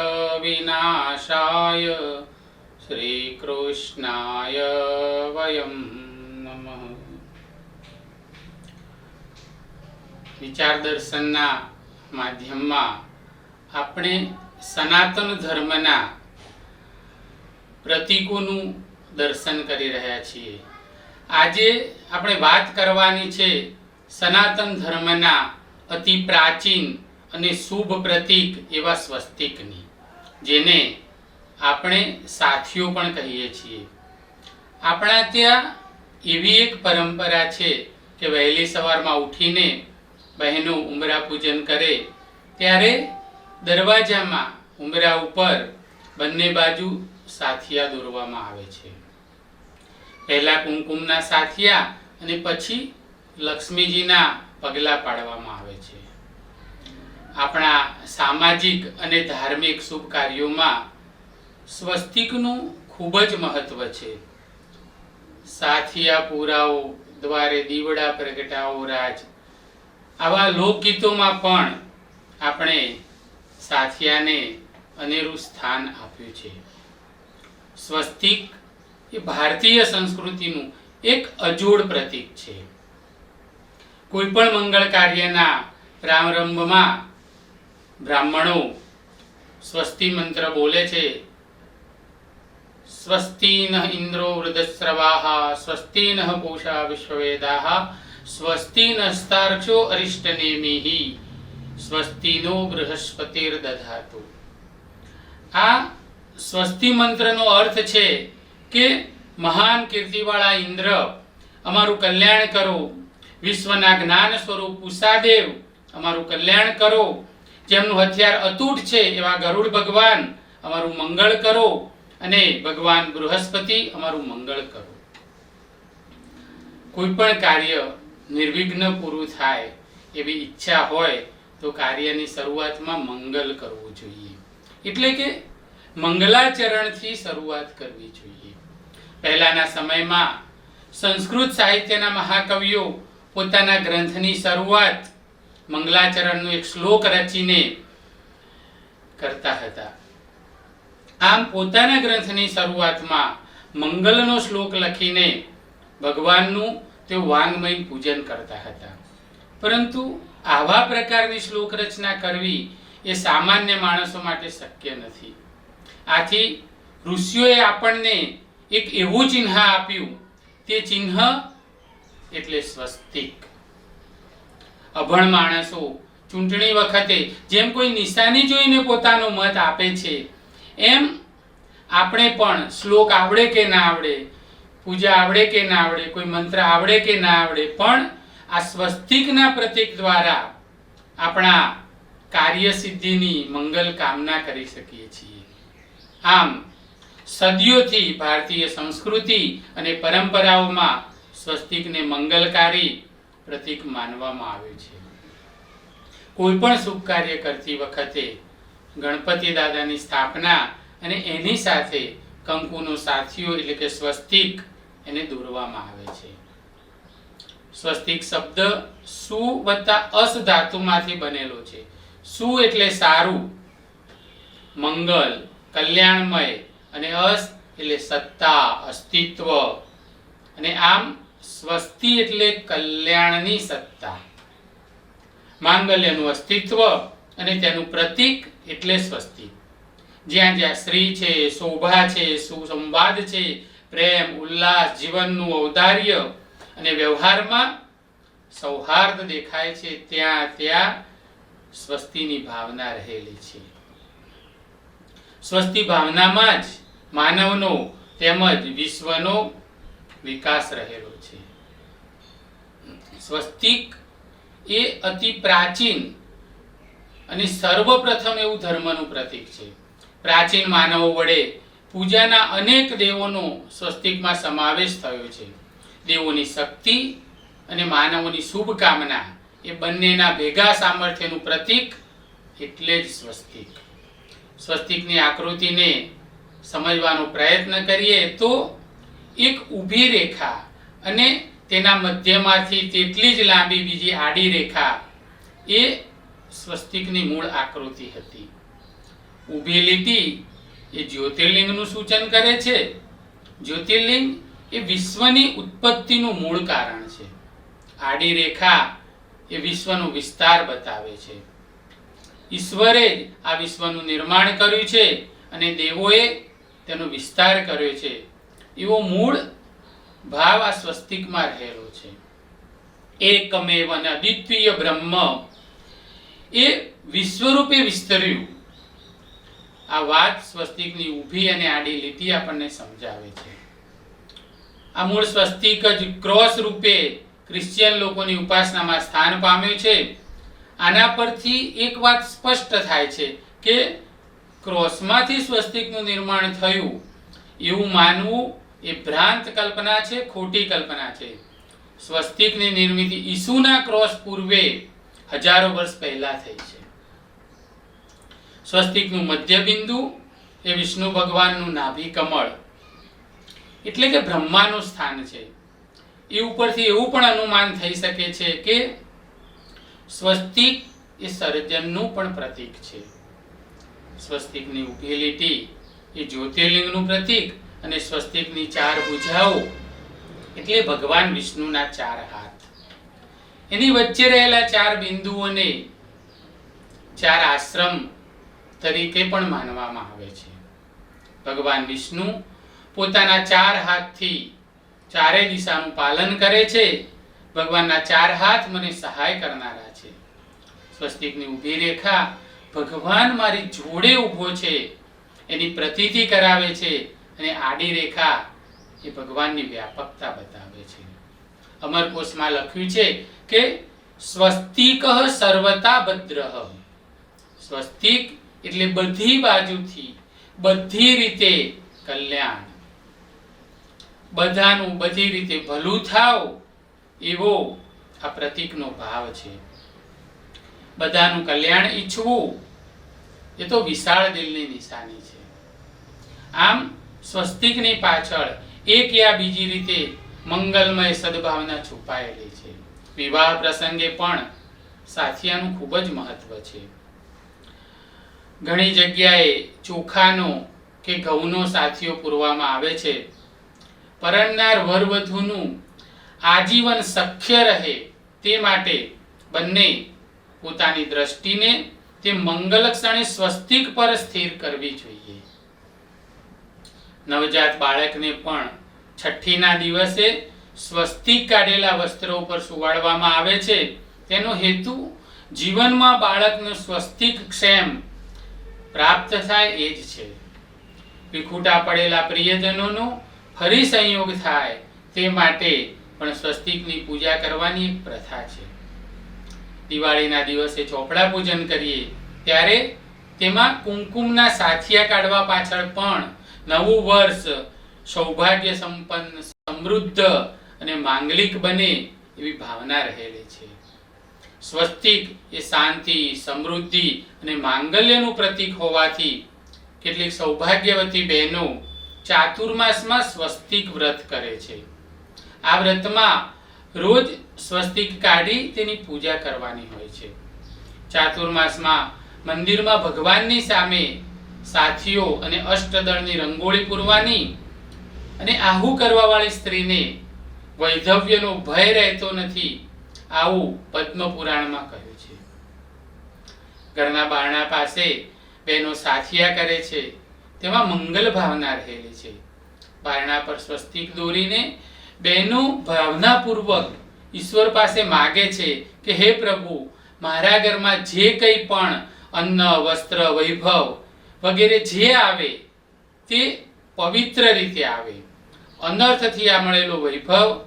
तापत्रयविनाशाय શ્રીકૃષ્ણાય વયમ નમઃ વિચાર દર્શનના માધ્યમમાં આપણે સનાતન ધર્મના પ્રતીકોનું દર્શન કરી રહ્યા છીએ આજે આપણે વાત કરવાની છે સનાતન ધર્મના અતિ પ્રાચીન અને શુભ પ્રતીક એવા સ્વસ્તિકની જેને આપણે સાથીઓ પણ કહીએ છીએ. આપણા ત્યાં એવી એક પરંપરા છે કે વહેલી સવારમાં ઉઠીને બહેનો ઉમરા પૂજન કરે, ત્યારે દરવાજામાં ઉમરા ઉપર બંને બાજુ સાથિયા દોરવામાં આવે છે. પહેલા કુમકુમના સાથિયા અને પછી લક્ષ્મીજીના પગલાં પાડવામાં આવે છે. આપણા સામાજિક અને ધાર્મિક શુભ કાર્યોમાં સ્વસ્તિકનું ખૂબ જ મહત્વ છે. સાથિયા પુરાવો દ્વારે દીવડા પ્રગટાવો રાજ, આવા લોકગીતોમાં પણ આપણે સાથિયાને અનેરું સ્થાન આપ્યું છે. સ્વસ્તિક એ ભારતીય સંસ્કૃતિનું એક અજોડ પ્રતીક છે. કોઈ પણ મંગળ કાર્યના પ્રારંભમાં બ્રાહ્મણો સ્વસ્તિ મંત્ર બોલે છે સ્વસ્તિ ન ઇન્દ્રો વૃદસ્રવાહ સ્વસ્તિ ન પૂષા વિશ્વવેદાહ સ્વસ્તિ નસ્તાર્ક્ષો અરિષ્ટનેમિઃ સ્વસ્તિ નો બૃહસ્પતિર દધાતુ આ સ્વસ્તિ મંત્રનો અર્થ છે કે મહાન કીર્તિવાળા ઇન્દ્ર, અમારું કલ્યાણ કરો, વિશ્વના જ્ઞાન સ્વરૂપ ઉષાદેવ, અમારું કલ્યાણ કરો જેમનું હથિયાર અતૂટ છે એવા ગરુડ ભગવાન અમારું મંગળ કરો અને ભગવાન બૃહસ્પતિ અમારું મંગળ કરો. કોઈ પણ કાર્ય નિર્વિઘ્ન પૂરું થાય એવી ઈચ્છા હોય તો કાર્યની શરૂઆતમાં મંગલ કરવું જોઈએ. એટલે કે મંગલાચરણથી શરૂઆત કરવી જોઈએ. પહેલાના સમયમાં સંસ્કૃત સાહિત્યના મહાકવિઓ પોતાના ગ્રંથની શરૂઆત મંગલાચરણનો એક શ્લોક રચીને કરતા હતા. આમ પોતાના ગ્રંથની શરૂઆતમાં મંગલનો શ્લોક લખીને ભગવાનનું તેઓ વાંગમય પૂજન કરતા હતા. પરંતુ આવા પ્રકારની શ્લોક રચના કરવી એ સામાન્ય માણસો માટે શક્ય નથી. આથી ઋષિઓએ આપણને એક એવું ચિહ્ન આપ્યું, તે ચિહ્ન એટલે સ્વસ્તિક. અભણ માણસો, ચૂંટણી વખતે જેમ કોઈ નિશાની જોઈને પોતાનો મત આપે છે, એમ આપણે પણ શ્લોક આવડે કે ના આવડે, પૂજા આવડે કે ના આવડે, કોઈ મંત્ર આવડે કે ના આવડે, પણ આ સ્વસ્તિકના પ્રતીક દ્વારા આપણા કાર્ય સિદ્ધિની મંગલ કામના કરી શકીએ છીએ. આમ, સદીઓથી ભારતીય સંસ્કૃતિ અને પરંપરાઓમાં સ્વસ્તિકને મંગલકારી પ્રતીક માનવામાં આવ્યું છે. કોઈ પણ શુભ કાર્ય કરતી વખતે ગણપતિ દાદાની સ્થાપના અને એની સાથે કંકુનો સાથીઓ એટલે કે સ્વસ્તિક એને દોરવામાં આવે છે. સ્વસ્તિક શબ્દ સુ વત્તા અસ ધાતુમાંથી બનેલો છે. સુ એટલે સારું, મંગલ, કલ્યાણમય અને અસ એટલે સત્તા, અસ્તિત્વ. અને આમ સ્વસ્તિ એટલે કલ્યાણની સત્તા. માંગલ્યનું અસ્તિત્વ અને તેનું પ્રતીક એટલે સ્વસ્તિક જ્યાં જ્યાં શ્રી છે, શોભા છે, સુસંવાદ છે, પ્રેમ, ઉલ્લાસ, જીવનનું ઔદાર્ય અને વ્યવહારમાં સૌહાર્દ દેખાય છે, ત્યાં ત્યાં સ્વસ્તિની ભાવના રહેલી છે. સ્વસ્તિ ભાવનામાં જ માનવનો તેમજ વિશ્વનો વિકાસ રહેલો છે. સ્વસ્તિક એ અતિ પ્રાચીન અને સર્વપ્રથમ એવું ધર્મનું પ્રતીક છે. પ્રાચીન માનવો વડે પૂજાના અનેક દેવોનો સ્વસ્તિકમાં સમાવેશ થયો છે. દેવોની શક્તિ અને માનવોની શુભકામના એ બંનેના ભેગા સામર્થ્યનું પ્રતીક એટલે જ સ્વસ્તિક. સ્વસ્તિકની આકૃતિને સમજવાનો પ્રયત્ન કરીએ તો એક ઊભી રેખા અને તેના મધ્યમાંથી તેટલી જ લાંબી બીજી આડી રેખા એ સ્વસ્તિકની મૂળ આકૃતિ હતી. ઊભી લીટી એ જ્યોતિર્લિંગનું સૂચન કરે છે. જ્યોતિર્લિંગ એ વિશ્વની ઉત્પત્તિનું મૂળ કારણ છે. આડી રેખા એ વિશ્વનો વિસ્તાર બતાવે છે. ઈશ્વરે આ વિશ્વનું નિર્માણ કર્યું છે અને દેવોએ તેનો વિસ્તાર કર્યો છે. એવો મૂળ ભાવ આ સ્વસ્તિકમાં રહેલો છે. એકમેવ અને અદ્વિતીય બ્રહ્મ એ વિશ્વરૂપે વિસ્તર્યું. આ વાત સ્વસ્તિકની ઊભી અને આડી લીટી આપણને સમજાવે છે. આ મૂળ સ્વસ્તિક જ ક્રોસ રૂપે ક્રિશ્ચિયન લોકોની ઉપાસનામાં સ્થાન પામ્યું છે. આના પરથી એક વાત સ્પષ્ટ થાય છે કે ક્રોસમાંથી સ્વસ્તિકનું નિર્માણ થયું એવું માનવું એ ભ્રાંત કલ્પના છે, ખોટી કલ્પના છે. સ્વસ્તિકની નિર્મિતિ ઈસુના ક્રોસ પૂર્વે હજારો વર્ષ પહેલા થઈ છે. સ્વસ્તિકનું મધ્ય બિંદુ એ વિષ્ણુ ભગવાનનું નાભી કમળ. એટલે કે બ્રહ્માનું સ્થાન છે. એ ઉપરથી એવું પણ અનુમાન થઈ શકે છે કે સ્વસ્તિક એ સર્જનનું પણ પ્રતીક છે. સ્વસ્તિકની ઉભેલી લીટી એ જ્યોતિર્લિંગનું પ્રતીક અને સ્વસ્તિકની ચાર ભુજાઓ એટલે ભગવાન વિષ્ણુના ચાર હાથ. એની વચ્ચે રહેલા ચાર બિંદુઓને ચાર આશ્રમ તરીકે પણ માનવામાં આવે છે. ભગવાન વિષ્ણુ પોતાના ચાર હાથથી ચારે દિશાનું પાલન કરે છે. ભગવાનના ચાર હાથ મને સહાય કરનારા છે. સ્વસ્તિકની ઊભી રેખા ભગવાન મારી જોડે ઊભો છે. એની પ્રતીતિ કરાવે છે. અને આડી રેખા એ ભગવાનની વ્યાપકતા બતાવે છે. અમરકોશમાં લખ્યું છે કે સ્વસ્તિક સર્વતા ભદ્રહ સ્વસ્તિક એટલે બધી બાજુથી, બધી રીતે કલ્યાણ. બધાનું બધી રીતે ભલું થાવ એવો આ પ્રતીકનો ભાવ છે. બધાનું કલ્યાણ ઈચ્છવું એ તો વિશાળ દિલની નિશાની છે. આમ સ્વસ્તિકની પાછળ એક યા બીજી રીતે મંગલમય સદભાવના છુપાયેલી છે. વિવાહ પ્રસંગે પણ સાથિયાનું ખૂબ જ મહત્વ છે. ઘણી જગ્યાએ ચોખાનો કે ઘઉંનો સાથીઓ પૂરવામાં આવે છે. પરણનાર વરવધુનું આજીવન સખ્ય રહે તે માટે બંને પોતાની દ્રષ્ટિને તે મંગલ ક્ષણે સ્વસ્તિક પર સ્થિર કરવી જોઈએ. નવજાત બાળકને પણ છઠ્ઠીના દિવસે સ્વસ્તિક કાઢેલા વસ્ત્રો ઉપર સુવાડવામાં આવે છે. તેનો હેતુ જીવનમાં બાળકનું સ્વસ્તિક ક્ષેમ પ્રાપ્ત થાય એ જ છે. વિખૂટા પડેલા પ્રિયજનોનો ફરી સંયોગ થાય તે માટે પણ સ્વસ્તિકની પૂજા કરવાની પ્રથા છે. દિવાળીના દિવસે ચોપડા પૂજન કરીએ ત્યારે તેમાં કુમકુમના સાથિયા કાઢવા પાછળ પણ નવું વર્ષ સૌભાગ્ય સંપન્ન સમૃદ્ધ અને માંગલિક બને એવી ભાવના રહેલી છે. સ્વસ્તિક એ શાંતિ, સમૃદ્ધિ અને માંગલ્યનું પ્રતીક હોવાથી કેટલીક સૌભાગ્યવતી બહેનો ચાતુર્માસમાં સ્વસ્તિક વ્રત કરે છે. આ વ્રતમાં રોજ સ્વસ્તિક કાઢી તેની પૂજા કરવાની હોય છે. ચાતુર્માસમાં મંદિરમાં ભગવાનની સામે સાથીઓ અને અષ્ટદળની રંગોળી પૂરવાની અને આહુ કરવા વાળી સ્ત્રીને વૈધવ્યનો ભય રહેતો નથી આવું પદ્મ પુરાણમાં કહ્યું છે. ઘરના બારણા પાસે બહેનો સાથિયા કરે છે. તેમાં મંગલ ભાવના રહેલી છે. બારણા પર સ્વસ્તિક દોરીને બહેનો ભાવનાપૂર્વક ઈશ્વર પાસે માગે છે કે, હે પ્રભુ, મારા ઘરમાં જે કંઈ પણ અન્ન, વસ્ત્ર, વૈભવ વગેરે જે આવે તે પવિત્ર રીતે આવે. અનર્થથી આ મળેલો વૈભવ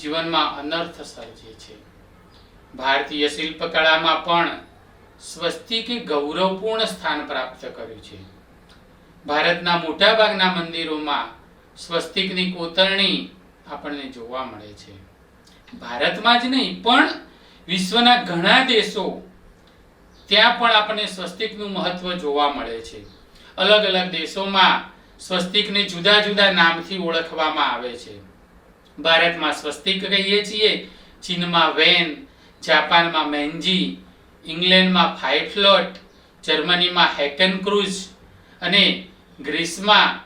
જીવનમાં અનર્થ સર્જે છે. ભારતીય શિલ્પકળામાં પણ સ્વસ્તિકે ગૌરવપૂર્ણ સ્થાન પ્રાપ્ત કર્યું છે. ભારતના મોટાભાગના મંદિરોમાં સ્વસ્તિકની કોતરણી આપણને જોવા મળે છે. ભારતમાં જ નહીં, પણ વિશ્વના ઘણા દેશો ત્યાં પણ આપણને સ્વસ્તિકનું મહત્વ જોવા મળે છે. અલગ અલગ દેશોમાં સ્વસ્તિકને જુદા જુદા નામથી ઓળખવામાં આવે છે. ભારતમાં સ્વસ્તિક કહીએ છીએ, ચીનમાં વેન, જાપાનમાં મેન્જી, ઇંગ્લેન્ડમાં ફાઇફ્લોટ, જર્મનીમાં હેકન ક્રુઝ અને ગ્રીસમાં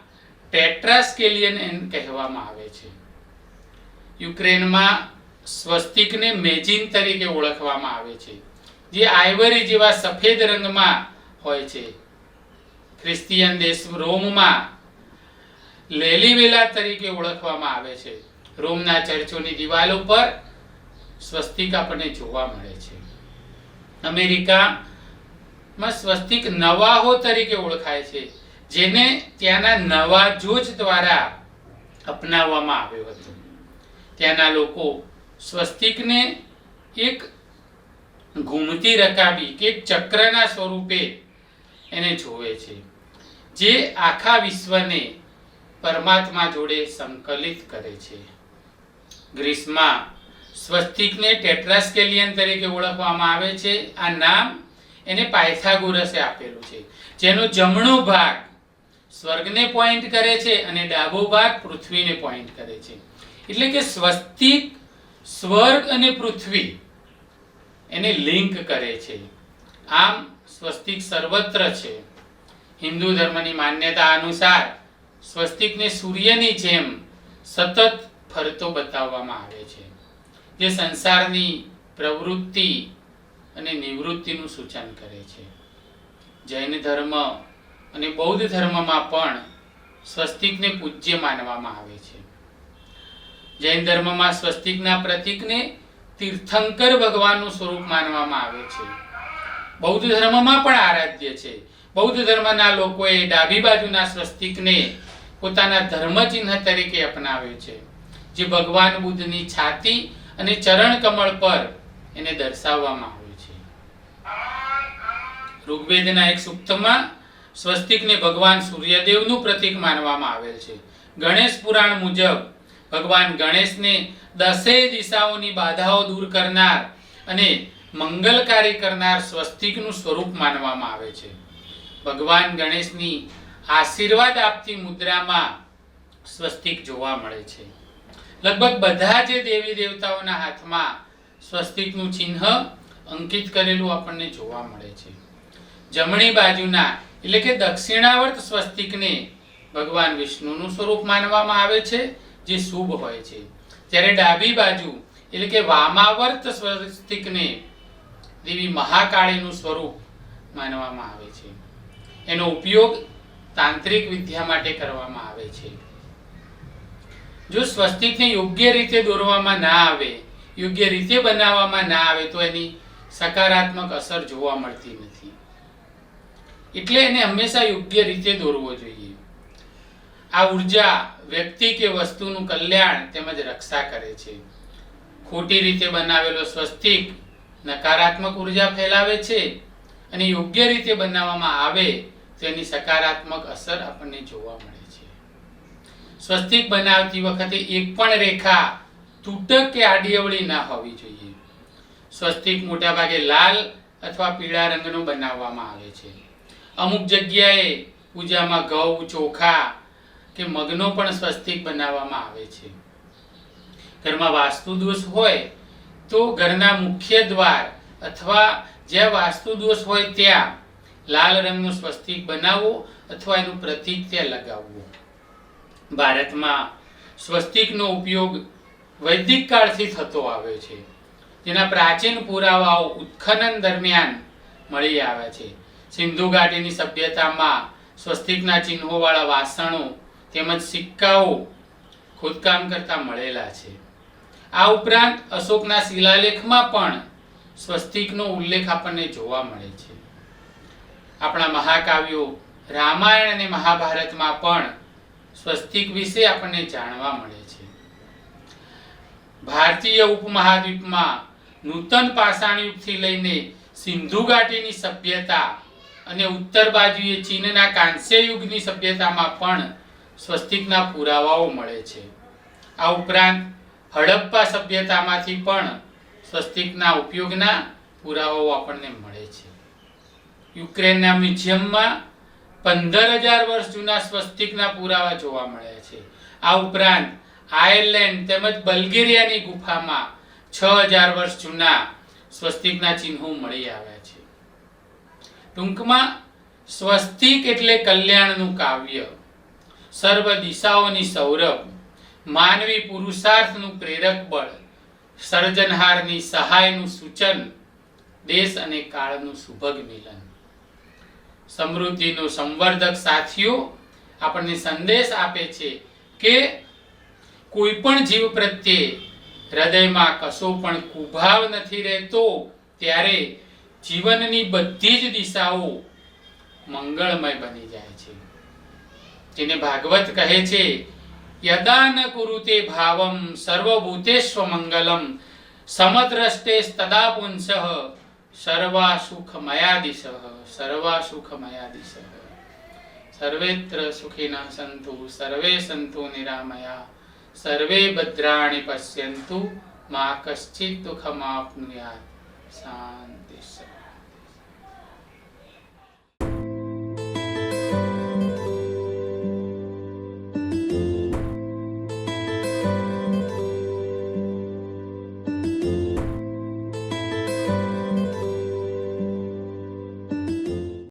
ટેટ્રાસ્કેલિયન એન કહેવામાં આવે છે. યુક્રેનમાં સ્વસ્તિકને મેજિન તરીકે ઓળખવામાં આવે છે. જે આઇવરી જેવા સફેદ રંગમાં હોય છે. ખ્રિસ્તીયન દેશ રોમમાં લેલીવેલા તરીકે ઓળખવામાં આવે છે. રોમના ચર્ચોની દિવાલો પર સ્વસ્તિક આપણને જોવા મળે છે. અમેરિકામાં સ્વસ્તિક નવાહો તરીકે ઓળખાય છે, જેને ત્યાંના નવા જોજ દ્વારા અપનાવવામાં આવ્યો હતો. ત્યાંના લોકો સ્વસ્તિકને એક ઘૂમતી રકાબી કે ચક્રના સ્વરૂપે એને જોવે છે, જે આખા વિશ્વને પરમાત્મા જોડે સંકલિત કરે છે. ગ્રીસમાં સ્વસ્તિકને ટેટ્રાસ્કેલિયન તરીકે ઓળખવામાં આવે છે. આ નામ એને પાયથાગોરસે આપેલું છે, જેનો જમણો ભાગ સ્વર્ગને પોઈન્ટ કરે છે અને ડાબો ભાગ પૃથ્વીને પોઈન્ટ કરે છે. એટલે કે સ્વસ્તિક, સ્વર્ગ અને પૃથ્વી એને લિંક કરે છે. આમ સ્વસ્તિક સર્વત્ર છે. હિન્દુ ધર્મની માન્યતા અનુસાર સ્વસ્તિકને સૂર્યની જેમ સતત ફરતો બતાવવામાં આવે છે. જે સંસારની પ્રવૃત્તિ અને નિવૃત્તિનું સૂચન કરે છે. જૈન ધર્મ અને બૌદ્ધ ધર્મમાં પણ સ્વસ્તિકને પૂજ્ય માનવામાં આવે છે. જૈન ધર્મમાં સ્વસ્તિકના પ્રતીકને તીર્થંકર ભગવાનનું સ્વરૂપ માનવામાં આવે છે. બૌદ્ધ ધર્મમાં પણ આરાધ્ય છે. બૌદ્ધ ધર્મના લોકોએ ડાબી બાજુના સ્વસ્તિકને પોતાના ધર્મચિહ્ન તરીકે અપનાવ્યો છે. જે ભગવાન બુદ્ધની છાતી અને ચરણ કમળ પર એને દર્શાવવામાં આવ્યું છે. ઋગ્વેદના એક સૂક્તમાં સ્વસ્તિકને ભગવાન સૂર્યદેવનું પ્રતીક માનવામાં આવેલ છે. ગણેશ પુરાણ મુજબ ભગવાન ગણેશને દસેય દિશાઓની બાધાઓ દૂર કરનાર અને મંગલકારી કરનાર સ્વસ્તિકનું સ્વરૂપ માનવામાં આવે છે. ભગવાન ગણેશની આશીર્વાદ આપતી મુદ્રામાં સ્વસ્તિક જોવા મળે છે. લગભગ બધા જે દેવી દેવતાઓના હાથમાં સ્વસ્તિકનું ચિહ્ન અંકિત કરેલું આપણને જોવા મળે છે. જમણી બાજુના એટલે કે દક્ષિણાવર્ત સ્વસ્તિકને ભગવાન વિષ્ણુનું સ્વરૂપ માનવામાં આવે છે જે શુભ હોય છે. જ્યારે ડાબી બાજુ, એટલે કે વામાવર્ત સ્વસ્તિકને દેવી મહાકાળીનું સ્વરૂપ માનવામાં આવે છે. એનો ઉપયોગ તાંત્રિક વિદ્યા માટે કરવામાં આવે છે. જો સ્વસ્તિકને યોગ્ય રીતે દોરવામાં ના આવે, યોગ્ય રીતે બનાવવામાં ના આવે, તો એની સકારાત્મક અસર જોવા મળતી નથી. એટલે એને હંમેશા યોગ્ય રીતે દોરવો જોઈએ. આ ઊર્જા વ્યક્તિ કે વસ્તુનું કલ્યાણ તેમજ રક્ષા કરે છે. ખોટી રીતે બનાવેલો સ્વસ્તિક નકારાત્મક ઊર્જા ફેલાવે છે અને યોગ્ય રીતે બનાવવામાં આવે તો એની સકારાત્મક અસર આપણને જોવા મળે છે. સ્વસ્તિક બનાવતી વખતે એક પણ રેખા તૂટક કે આડીઅવળી ના હોવી જોઈએ. સ્વસ્તિક મોટાભાગે લાલ અથવા પીળા રંગનો બનાવવામાં આવે છે. અમુક જગ્યાએ પૂજામાં ઘઉં, ચોખા કે મગનો પણ સ્વસ્તિક બનાવવામાં આવે છે. ઘરમાં વાસ્તુ દોષ હોય તો ઘરના મુખ્ય દ્વાર અથવા જ્યાં વાસ્તુ દોષ હોય ત્યાં લાલ રંગનું સ્વસ્તિક બનાવવું અથવા એનું પ્રતીક ત્યાં લગાવવું. ભારતમાં સ્વસ્તિકનો ઉપયોગ વૈદિક કાળથી થતો આવ્યો છે. જેના પ્રાચીન પુરાવાઓ ઉત્ખનન દરમિયાન મળી આવ્યા છે. સિંધુ ઘાટીની સભ્યતામાં સ્વસ્તિકના ચિહ્નોવાળા વાસણો તેમજ સિક્કાઓ ખોદકામ કરતા મળેલા છે. આ ઉપરાંત અશોકના શિલાલેખમાં પણ સ્વસ્તિકનો ઉલ્લેખ આપણને જોવા મળે છે. આપણા મહાકાવ્યો રામાયણ અને મહાભારતમાં પણ સ્વસ્તિક વિશે આપણને જાણવા મળે છે. ભારતીય ઉપમહાદ્વીપમાં નૂતન પાષાણ યુગથી લઈને સિંધુ ઘાટીની સભ્યતા અને ઉત્તર બાજુએ ચીનના કાંસ્ય યુગની સભ્યતામાં પણ સ્વસ્તિકના પુરાવાઓ મળે છે. આ ઉપરાંત હડપ્પા સભ્યતામાંથી પણ સ્વસ્તિકના ઉપયોગના પુરાવાઓ આપણને મળે છે. યુક્રેનના મ્યુઝિયમમાં પંદર હજાર વર્ષ જૂના સ્વસ્તિકના પુરાવા જોવા મળે છે. આ ઉપરાંત આયર્લેન્ડ તેમજ બલ્ગેરિયાની ગુફામાં છ હજાર વર્ષ જૂના સ્વસ્તિકના ચિહ્નો મળી આવ્યા છે. ટૂંકમાં સ્વસ્તિક એટલે કલ્યાણનું કાવ્ય. સર્વ દિશાઓની સૌરભ, માનવી પુરુષાર્થનું પ્રેરક બળ, સર્જનહારની સહાયનું સૂચન, દેશ અને કાળનું સુભગ મિલન. સમૃદ્ધિનો સંવર્ધક સાથીઓ, આપણને સંદેશ આપે છે કે કોઈ પણ જીવ પ્રત્યે હૃદયમાં કશો પણ કુભાવ નથી રહેતો, ત્યારે જીવનની બધી જ દિશાઓ મંગળમય બની જાય છે. જેને ભાગવત કહે છે, યદાન કુરુતે ભાવમ સર્વભૂતેશ્વ મંગલમ સમદ્રષ્ટે તદા પુંસઃ સર્વા સુખ મયાદિશ સર્વા સુખ મયાદિશ સર્વેત્ર સુખિનઃ સંતુ, સર્વે સંતુ નિરામયા, સર્વે ભદ્રાણી પશ્યંતુ, મા કશ્ચિત દુઃખમાપનુયાત. શાંતિ